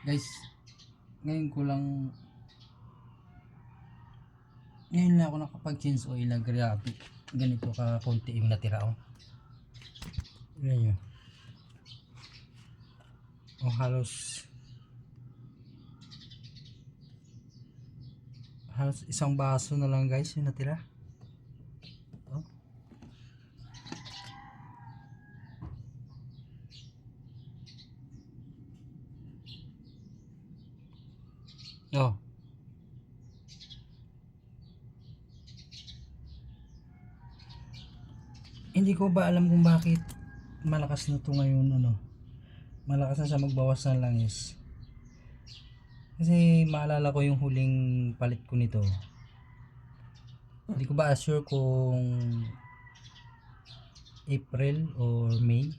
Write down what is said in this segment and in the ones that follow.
Guys, ngayon ko lang ngayon lang ako nakapag-change oil na grabe. Ganito ka konti yung natira oh. Yan nyo. Oh, halos halos isang baso na lang guys yung natira. Oh. Oh. Hindi ko ba alam kung bakit malakas na to ngayon ano. Malakas na siya magbawas ng langis. Kasi maalala ko yung huling palit ko nito. Hindi ko ba sure kung April or May.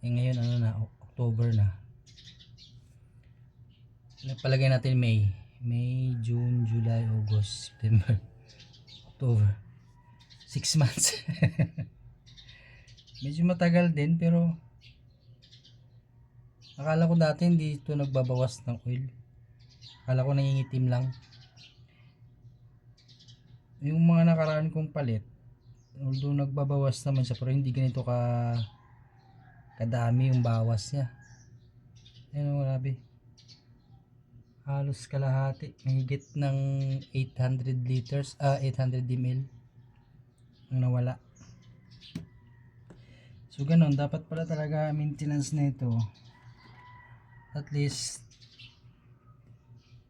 Eh ngayon ano na, October na. Palagay natin May. May, June, July, August, September, October. 6 months. Medyo matagal din pero akala ko dati hindi ito nagbabawas ng oil. Akala ko nangingitim lang. Yung mga nakaraan kong palit, although nagbabawas naman siya pero hindi ganito ka kadami yung bawas niya. Ayun o, grabe. Halos kalahati. Higit ng 800 liters, ah 800 ml ang nawala. So ganun, dapat pala talaga maintenance na ito. At least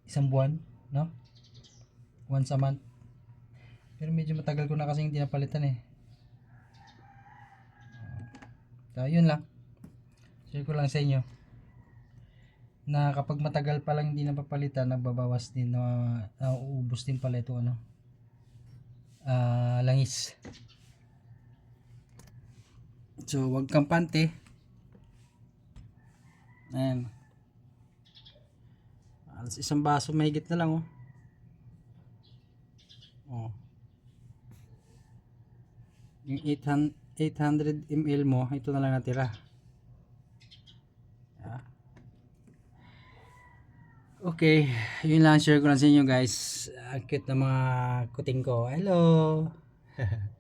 isang buwan, no? Once a month. Pero medyo matagal ko na kasi hindi napalitan eh. So, yun lang. Share ko lang sa inyo na kapag matagal pa lang hindi napapalitan, nagbabawas din na nauubos din pala ito ano. ah, langis. So, wag kang pante. Ayan. Alas isang baso mahigit na lang oh. Oh. Yung 800, 800 ml mo, ito na lang natira. Okay, yun lang share ko lang sa inyo guys. Ang cute na mga kuting ko. Hello!